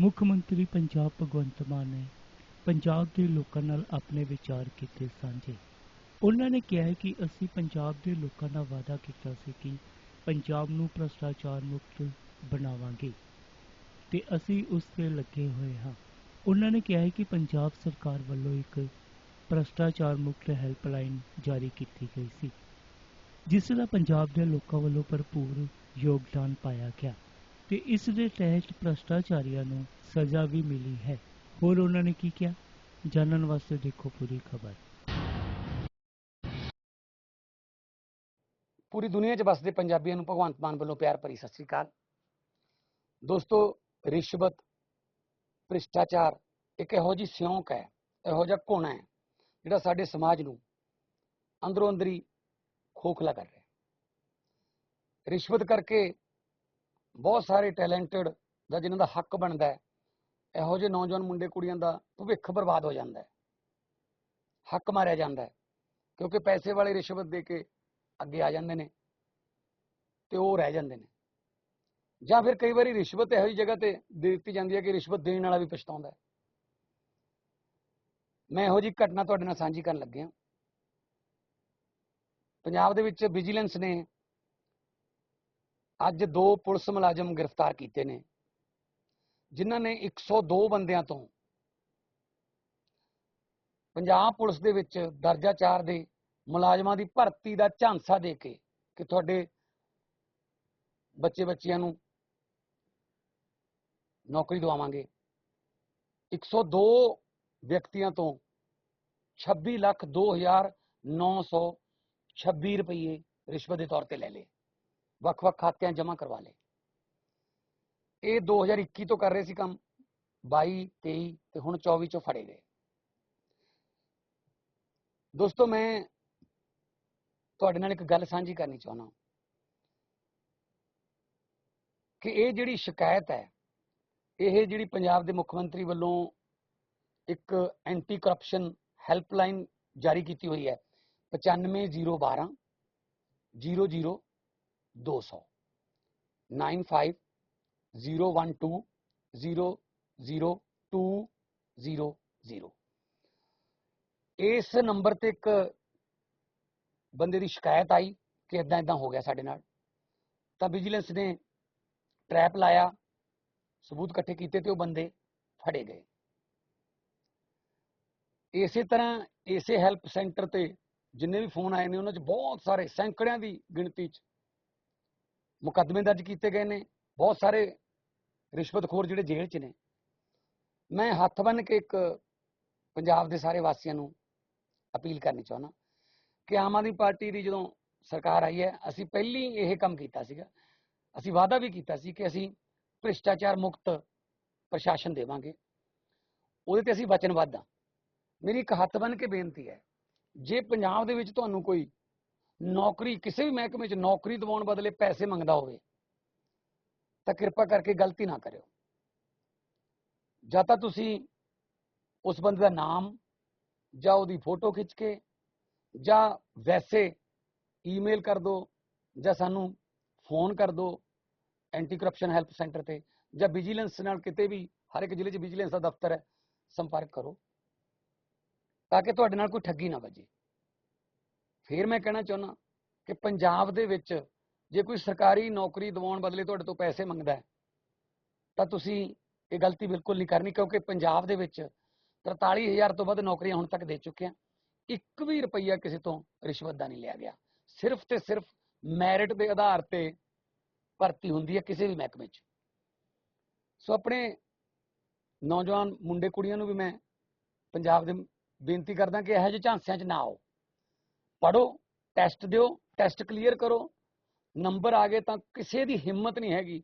ਮੁੱਖ ਮੰਤਰੀ ਪੰਜਾਬ ਭਗਵੰਤ ਮਾਨ ਨੇ ਪੰਜਾਬ ਦੇ ਲੋਕਾਂ ਨਾਲ ਆਪਣੇ ਵਿਚਾਰ ਕੀਤੇ ਸਾਂਝੇ। ਉਹਨਾਂ ਨੇ ਕਿਹਾ ਕਿ ਅਸੀਂ ਪੰਜਾਬ ਦੇ ਲੋਕਾਂ ਦਾ ਵਾਅਦਾ ਕੀਤਾ ਸੀ ਕਿ ਪੰਜਾਬ ਨੂੰ ਭ੍ਰਸ਼ਟਾਚਾਰ ਮੁਕਤ ਬਣਾਵਾਂਗੇ ਤੇ ਅਸੀਂ ਉਸ ਤੇ ਲੱਗੇ ਹੋਏ ਹਾਂ। ਉਹਨਾਂ ਨੇ ਕਿਹਾ ਕਿ ਪੰਜਾਬ ਸਰਕਾਰ ਵੱਲੋਂ ਇੱਕ ਭ੍ਰਸ਼ਟਾਚਾਰ ਮੁਕਤ ਹੈਲਪਲਾਈਨ ਜਾਰੀ ਕੀਤੀ ਗਈ ਸੀ, ਜਿਸ ਦਾ ਪੰਜਾਬ ਦੇ ਲੋਕਾਂ ਵੱਲੋਂ ਭਰਪੂਰ ਯੋਗਦਾਨ ਪਾਇਆ ਗਿਆ। ਤੇ ਇਸ ਦੇ ਤਹਿਤ ਭ੍ਰਸ਼ਟਾਚਾਰੀਆਂ ਨੂੰ ਸਜ਼ਾ ਵੀ ਮਿਲੀ ਹੈ। ਹੋਰ ਉਹਨਾਂ ਨੇ ਕੀ ਕਿਹਾ? ਜਾਣਨ ਵਾਸਤੇ ਦੇਖੋ ਪੂਰੀ ਖਬਰ। ਪੂਰੀ ਦੁਨੀਆ 'ਚ ਵੱਸਦੇ ਪੰਜਾਬੀਆਂ ਨੂੰ ਭਗਵੰਤ ਮਾਨ ਵੱਲੋਂ ਪਿਆਰ ਭਰੀ ਸਤਿ ਸ੍ਰੀ ਅਕਾਲ। ਦੋਸਤੋ, ਰਿਸ਼ਵਤ, ਭ੍ਰਿਸ਼ਟਾਚਾਰ, ਇੱਕ ਇਹੋ ਜਿਹੀ ਸਿਉਂਕ ਹੈ, ਇਹੋ ਜਿਹਾ ਘੁਣ ਹੈ, ਜਿਹੜਾ ਸਾਡੇ ਸਮਾਜ ਨੂੰ ਅੰਦਰੋਂ ਅੰਦਰੀ ਖੋਖਲਾ ਕਰ ਰਿਹਾ ਰਿਸ਼ਵਤ ਕਰਕੇ ਬਹੁਤ ਸਾਰੇ ਟੈਲੈਂਟਡ ਦਾ ਜਿਨ੍ਹਾਂ ਦਾ ਹੱਕ ਬਣਦਾ ਹੈ, ਇਹੋ ਜਿਹੇ ਨੌਜਵਾਨ ਮੁੰਡੇ ਕੁੜੀਆਂ ਦਾ ਭਵਿੱਖ ਬਰਬਾਦ ਹੋ ਜਾਂਦਾ ਹੈ, ਹੱਕ ਮਾਰਿਆ ਜਾਂਦਾ ਹੈ, ਕਿਉਂਕਿ ਪੈਸੇ ਵਾਲੇ ਰਿਸ਼ਵਤ ਦੇ ਕੇ ਅੱਗੇ ਆ ਜਾਂਦੇ ਨੇ ਤੇ ਉਹ ਰਹਿ ਜਾਂਦੇ ਨੇ। ਜਾਂ ਫਿਰ ਕਈ ਵਾਰੀ ਰਿਸ਼ਵਤ ਇਹੋ ਜਿਹੀ ਜਗ੍ਹਾ ਤੇ ਦੇ ਦਿੱਤੀ ਜਾਂਦੀ ਹੈ ਕਿ ਰਿਸ਼ਵਤ ਦੇਣ ਵਾਲਾ ਵੀ ਪਛਤਾਉਂਦਾ ਹੈ। ਮੈਂ ਇਹੋ ਜਿਹੀ ਘਟਨਾ ਤੁਹਾਡੇ ਨਾਲ ਸਾਂਝੀ ਕਰਨ ਲੱਗਿਆ। ਪੰਜਾਬ ਦੇ ਵਿੱਚ ਵਿਜੀਲੈਂਸ ਨੇ ਅੱਜ ਦੋ ਪੁਲਿਸ ਮੁਲਾਜ਼ਮ ਗ੍ਰਿਫਤਾਰ ਕੀਤੇ ਨੇ, ਜਿਨ੍ਹਾਂ ਨੇ 102 ਬੰਦਿਆਂ ਤੋਂ ਪੰਜਾਬ ਪੁਲਿਸ ਦੇ ਵਿੱਚ ਦਰਜਾ 4 ਦੇ ਮੁਲਾਜ਼ਮਾਂ ਦੀ ਭਰਤੀ ਦਾ ਝਾਂਸਾ ਦੇ ਕੇ ਕਿ ਤੁਹਾਡੇ ਬੱਚੇ ਬੱਚਿਆਂ ਨੂੰ ਨੌਕਰੀ ਦਵਾਵਾਂਗੇ। 102 ਵਿਅਕਤੀਆਂ ਤੋਂ 26 ਲੱਖ 2926 ਰੁਪਏ ਰਿਸ਼ਵਤ ਦੇ ਤੌਰ ਤੇ ਲੈ ਲਏ। ਵੱਖ-ਵੱਖ ਖਾਤਿਆਂ ਜਮ੍ਹਾਂ ਕਰਵਾ ਲਏ। ਇਹ 2021 ਤੋਂ ਕਰ ਰਹੇ ਸੀ ਕੰਮ 22 23 ਤੇ ਹੁਣ 24 ਚੋਂ ਫੜੇ ਗਏ। ਦੋਸਤੋ, ਮੈਂ ਤੁਹਾਡੇ ਨਾਲ ਇੱਕ ਗੱਲ ਸਾਂਝੀ ਕਰਨੀ ਚਾਹੁੰਦਾ ਕਿ ਇਹ ਜਿਹੜੀ ਸ਼ਿਕਾਇਤ ਹੈ, ਇਹ ਜਿਹੜੀ ਪੰਜਾਬ ਦੇ ਮੁੱਖ ਮੰਤਰੀ ਵੱਲੋਂ ਇੱਕ ਐਂਟੀ ਕਰਪਸ਼ਨ ਹੈਲਪਲਾਈਨ ਜਾਰੀ ਕੀਤੀ ਹੋਈ ਹੈ 95012 00 200 95 012 00200 ਇਸ ਨੰਬਰ ਤੇ ਇੱਕ ਬੰਦੇ ਦੀ ਸ਼ਿਕਾਇਤ ਆਈ ਕਿ ਇਦਾਂ ਇਦਾਂ ਹੋ ਗਿਆ ਸਾਡੇ ਨਾਲ ਤਾਂ ਵਿਜੀਲੈਂਸ ਨੇ ਟ੍ਰੈਪ ਲਾਇਆ ਸਬੂਤ ਇਕੱਠੇ ਕੀਤੇ ਤੇ ਉਹ ਬੰਦੇ ਫੜੇ ਗਏ ਇਸੇ ਤਰ੍ਹਾਂ ਇਸੇ ਹੈਲਪ ਸੈਂਟਰ ਤੇ ਜਿੰਨੇ ਵੀ ਫੋਨ ਆਏ ਨੇ ਉਹਨਾਂ 'ਚ ਬਹੁਤ ਸਾਰੇ ਸੈਂਕੜਿਆਂ ਦੀ ਗਿਣਤੀ 'ਚ ਮੁਕੱਦਮੇ ਦਰਜ ਕੀਤੇ ਗਏ ਨੇ, ਬਹੁਤ ਸਾਰੇ ਰਿਸ਼ਵਤਖੋਰ ਜਿਹੜੇ ਜੇਲ੍ਹ 'ਚ ਨੇ। ਮੈਂ ਹੱਥ ਬੰਨ ਕੇ ਇੱਕ ਪੰਜਾਬ ਦੇ ਸਾਰੇ ਵਾਸੀਆਂ ਨੂੰ ਅਪੀਲ ਕਰਨੀ ਚਾਹੁੰਦਾ ਕਿ ਆਮ ਆਦਮੀ ਪਾਰਟੀ ਦੀ ਜਦੋਂ ਸਰਕਾਰ ਆਈ ਹੈ, ਅਸੀਂ ਪਹਿਲੀ ਇਹ ਕੰਮ ਕੀਤਾ ਸੀਗਾ, ਅਸੀਂ ਵਾਅਦਾ ਵੀ ਕੀਤਾ ਸੀ ਕਿ ਅਸੀਂ ਭ੍ਰਿਸ਼ਟਾਚਾਰ ਮੁਕਤ ਪ੍ਰਸ਼ਾਸਨ ਦੇਵਾਂਗੇ। ਉਹਦੇ ਤੇ ਅਸੀਂ ਵਚਨਬੱਧ ਹਾਂ। ਮੇਰੀ ਇੱਕ ਹੱਥ ਬੰਨ ਕੇ ਬੇਨਤੀ ਹੈ, ਜੇ ਪੰਜਾਬ ਦੇ ਵਿੱਚ ਤੁਹਾਨੂੰ ਕੋਈ ਨੌਕਰੀ, ਕਿਸੇ ਵੀ ਮਹਿਕਮੇ 'ਚ ਨੌਕਰੀ ਦਿਵਾਉਣ ਬਦਲੇ ਪੈਸੇ ਮੰਗਦਾ ਹੋਵੇ, ਤਾਂ ਕਿਰਪਾ ਕਰਕੇ ਗਲਤੀ ਨਾ ਕਰਿਓ। ਜਾਂ ਤਾਂ ਤੁਸੀਂ ਉਸ ਬੰਦੇ ਦਾ ਨਾਮ ਜਾਂ ਉਹਦੀ ਫੋਟੋ ਖਿੱਚ ਕੇ ਜਾਂ ਵੈਸੇ ਈਮੇਲ ਕਰ ਦਿਓ ਜਾਂ ਸਾਨੂੰ ਫੋਨ ਕਰ ਦਿਓ ਐਂਟੀ ਕਰਪਸ਼ਨ ਹੈਲਪ ਸੈਂਟਰ ਤੇ ਜਾਂ ਵਿਜੀਲੈਂਸ ਨਾਲ ਕਿਤੇ ਵੀ, ਹਰ ਇੱਕ ਜ਼ਿਲ੍ਹੇ 'ਚ ਵਿਜੀਲੈਂਸ ਦਾ ਦਫ਼ਤਰ ਹੈ, ਸੰਪਰਕ ਕਰੋ। ਤਾਂ ਕਿ ਤੁਹਾਡੇ ਨਾਲ ਕੋਈ ਠੱਗੀ ਨਾ ਵੱਜੇ। ਫਿਰ ਮੈਂ ਕਹਿਣਾ ਚਾਹੁੰਦਾ ਕਿ ਪੰਜਾਬ ਦੇ ਵਿੱਚ ਜੇ ਕੋਈ ਸਰਕਾਰੀ ਨੌਕਰੀ ਦਿਵਾਉਣ ਬਦਲੇ ਤੁਹਾਡੇ ਤੋਂ ਪੈਸੇ ਮੰਗਦਾ ਹੈ, ਤਾਂ ਤੁਸੀਂ ਇਹ ਗਲਤੀ ਬਿਲਕੁਲ ਨਹੀਂ ਕਰਨੀ, ਕਿਉਂਕਿ ਪੰਜਾਬ ਦੇ ਵਿੱਚ 43000 ਤੋਂ ਵੱਧ ਨੌਕਰੀਆਂ ਹੁਣ ਤੱਕ ਦੇ ਚੁੱਕੇ ਹਾਂ ਇੱਕ ਵੀ ਰੁਪਈਆ ਕਿਸੇ ਤੋਂ ਰਿਸ਼ਵਤ ਦਾ ਨਹੀਂ ਲਿਆ ਗਿਆ। ਸਿਰਫ ਤੇ ਸਿਰਫ ਮੈਰਿਟ ਦੇ ਆਧਾਰ ਤੇ ਭਰਤੀ ਹੁੰਦੀ ਹੈ ਕਿਸੇ ਵੀ ਮਹਿਕਮੇ 'ਚ। ਸੋ ਆਪਣੇ ਨੌਜਵਾਨ ਮੁੰਡੇ ਕੁੜੀਆਂ ਨੂੰ ਵੀ ਮੈਂ ਪੰਜਾਬ ਦੇ ਬੇਨਤੀ ਕਰਦਾ ਕਿ ਇਹੋ ਜਿਹੇ ਝਾਂਸਿਆਂ 'ਚ ਨਾ ਆਓ। ਪੜੋ ਟੈਸਟ ਦਿਓ ਟੈਸਟ ਕਲੀਅਰ ਕਰੋ। ਨੰਬਰ ਆ ਗਏ ਤਾਂ ਕਿਸੇ ਦੀ ਹਿੰਮਤ ਨਹੀਂ ਹੈਗੀ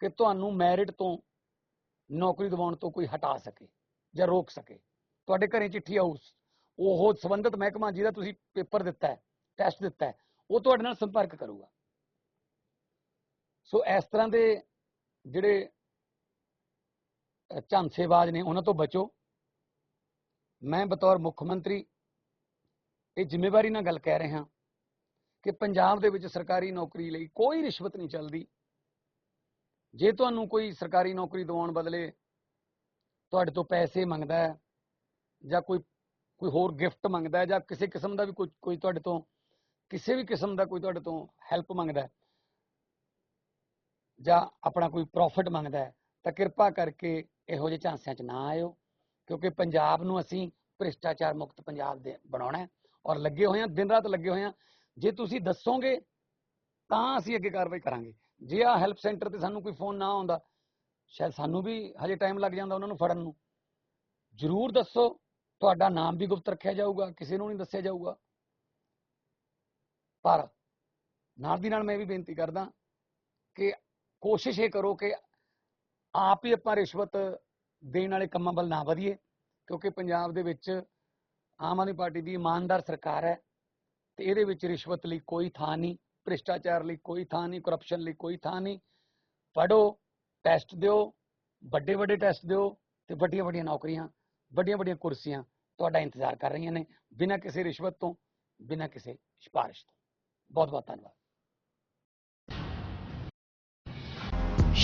ਕਿ ਤੁਹਾਨੂੰ ਮੈਰਿਟ ਤੋਂ ਨੌਕਰੀ ਦਿਵਾਉਣ ਤੋਂ ਕੋਈ ਹਟਾ ਸਕੇ ਜਾਂ ਰੋਕ ਸਕੇ। ਤੁਹਾਡੇ ਘਰੇ ਚਿੱਠੀ ਆਊ, ਉਹ ਸੰਬੰਧਿਤ ਮਹਿਕਮਾ ਜਿਹਦਾ ਤੁਸੀਂ ਪੇਪਰ ਦਿੱਤਾ ਹੈ ਟੈਸਟ ਦਿੱਤਾ ਹੈ, ਉਹ ਤੁਹਾਡੇ ਨਾਲ ਸੰਪਰਕ ਕਰੂਗਾ। ਸੋ ਇਸ ਤਰ੍ਹਾਂ ਦੇ ਜਿਹੜੇ ਝਾਂਸੇਬਾਜ਼ ਨੇ, ਉਹਨਾਂ ਤੋਂ ਬਚੋ। ਮੈਂ ਬਤੌਰ ਮੁੱਖ ਮੰਤਰੀ ਇਹ ਜ਼ਿੰਮੇਵਾਰੀ ਨਾਲ ਗੱਲ ਕਹਿ ਰਿਹਾ ਕਿ ਪੰਜਾਬ ਦੇ ਵਿੱਚ ਸਰਕਾਰੀ ਨੌਕਰੀ ਲਈ ਕੋਈ ਰਿਸ਼ਵਤ ਨਹੀਂ ਚੱਲਦੀ। ਜੇ ਤੁਹਾਨੂੰ ਕੋਈ ਸਰਕਾਰੀ ਨੌਕਰੀ ਦਿਵਾਉਣ ਬਦਲੇ ਤੁਹਾਡੇ ਤੋਂ ਪੈਸੇ ਮੰਗਦਾ ਹੈ ਜਾਂ ਕੋਈ ਕੋਈ ਹੋਰ ਗਿਫਟ ਮੰਗਦਾ ਹੈ ਜਾਂ ਕਿਸੇ ਕਿਸਮ ਦਾ ਵੀ ਕੋਈ ਕੋਈ ਤੁਹਾਡੇ ਤੋਂ, ਕਿਸੇ ਵੀ ਕਿਸਮ ਦਾ ਕੋਈ ਤੁਹਾਡੇ ਤੋਂ ਹੈਲਪ ਮੰਗਦਾ ਹੈ ਜਾਂ ਆਪਣਾ ਕੋਈ ਪ੍ਰੋਫਿਟ ਮੰਗਦਾ ਹੈ, ਤਾਂ ਕਿਰਪਾ ਕਰਕੇ ਇਹੋ ਜਿਹੇ ਝਾਂਸਿਆਂ 'ਚ ਨਾ ਆਇਓ, ਕਿਉਂਕਿ ਪੰਜਾਬ ਨੂੰ ਅਸੀਂ ਭ੍ਰਿਸ਼ਟਾਚਾਰ ਮੁਕਤ ਪੰਜਾਬ ਦੇ ਬਣਾਉਣਾ ਹੈ। ਔਰ ਲੱਗੇ ਹੋਏ ਹਾਂ, ਦਿਨ ਰਾਤ ਲੱਗੇ ਹੋਏ ਹਾਂ, ਜੇ ਤੁਸੀਂ ਦੱਸੋਗੇ ਤਾਂ ਅਸੀਂ ਅੱਗੇ ਕਾਰਵਾਈ ਕਰਾਂਗੇ। ਜੇ ਆ ਹੈਲਪ ਸੈਂਟਰ ਤੇ ਸਾਨੂੰ ਕੋਈ ਫੋਨ ਨਾ ਆਉਂਦਾ, ਸ਼ਾਇਦ ਸਾਨੂੰ ਵੀ ਹਜੇ ਟਾਈਮ ਲੱਗ ਜਾਂਦਾ ਉਹਨਾਂ ਨੂੰ ਫੜਨ ਨੂੰ। ਜ਼ਰੂਰ ਦੱਸੋ, ਤੁਹਾਡਾ ਨਾਮ ਵੀ ਗੁਪਤ ਰੱਖਿਆ ਜਾਊਗਾ, ਕਿਸੇ ਨੂੰ ਨਹੀਂ ਦੱਸਿਆ ਜਾਊਗਾ। ਪਰ ਨਾਲ ਦੀ ਨਾਲ ਮੈਂ ਵੀ ਬੇਨਤੀ ਕਰਦਾ ਕਿ ਕੋਸ਼ਿਸ਼ ਇਹ ਕਰੋ ਕਿ ਆਪ ਹੀ ਆਪਾਂ ਰਿਸ਼ਵਤ ਦੇਣ ਵਾਲੇ ਕੰਮਾਂ ਵੱਲ ਨਾ ਵਧੀਏ, ਕਿਉਂਕਿ ਪੰਜਾਬ ਦੇ ਵਿੱਚ ਆਮ ਆਦਮੀ ਪਾਰਟੀ ਦੀ ਇਮਾਨਦਾਰ ਸਰਕਾਰ ਹੈ ਤੇ ਇਹਦੇ ਵਿੱਚ ਰਿਸ਼ਵਤ ਲਈ ਕੋਈ ਥਾਂ ਨਹੀਂ, ਭ੍ਰਿਸ਼ਟਾਚਾਰ ਲਈ ਕੋਈ ਥਾਂ ਨਹੀਂ ਕਰਪਸ਼ਨ ਲਈ ਕੋਈ ਥਾਂ ਨਹੀਂ। ਪੜੋ ਟੈਸਟ ਦਿਓ ਵੱਡੇ ਵੱਡੇ ਟੈਸਟ ਦਿਓ ਤੇ ਵੱਡੀਆਂ ਵੱਡੀਆਂ ਨੌਕਰੀਆਂ ਵੱਡੀਆਂ ਵੱਡੀਆਂ ਕੁਰਸੀਆਂ ਤੁਹਾਡਾ ਇੰਤਜ਼ਾਰ ਕਰ ਰਹੀਆਂ ਨੇ ਬਿਨਾਂ ਕਿਸੇ ਰਿਸ਼ਵਤ ਤੋਂ, ਬਿਨਾਂ ਕਿਸੇ ਸਿਫਾਰਿਸ਼ ਤੋਂ। ਬਹੁਤ ਬਹੁਤ ਧੰਨਵਾਦ।